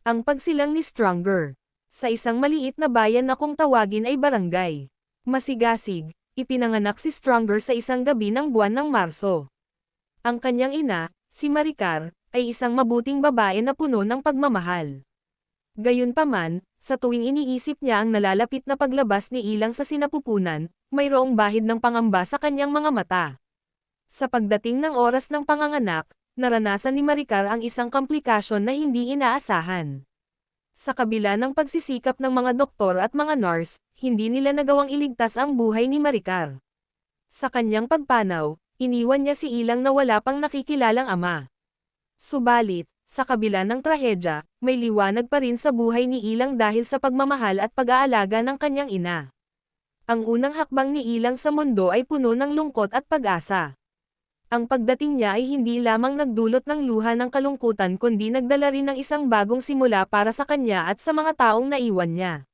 Ang pagsilang ni Stronger. Sa isang maliit na bayan na kung tawagin ay barangay. Masigasig, ipinanganak si Stronger sa isang gabi ng buwan ng Marso. Ang kanyang ina, si Maricar, ay isang mabuting babae na puno ng pagmamahal. Gayunpaman, sa tuwing iniisip niya ang nalalapit na paglabas ni Ilang sa sinapupunan, mayroong bahid ng pangamba sa kanyang mga mata. Sa pagdating ng oras ng panganganak, naranasan ni Maricar ang isang komplikasyon na hindi inaasahan. Sa kabila ng pagsisikap ng mga doktor at mga nurse, hindi nila nagawang iligtas ang buhay ni Maricar. Sa kanyang pagpanaw, iniwan niya si Ilang na wala pang nakikilalang ama. Subalit, sa kabila ng trahedya, may liwanag pa rin sa buhay ni Ilang dahil sa pagmamahal at pag-aalaga ng kanyang ina. Ang unang hakbang ni Ilang sa mundo ay puno ng lungkot at pag-asa. Ang pagdating niya ay hindi lamang nagdulot ng luha ng kalungkutan kundi nagdala rin ng isang bagong simula para sa kanya at sa mga taong naiwan niya.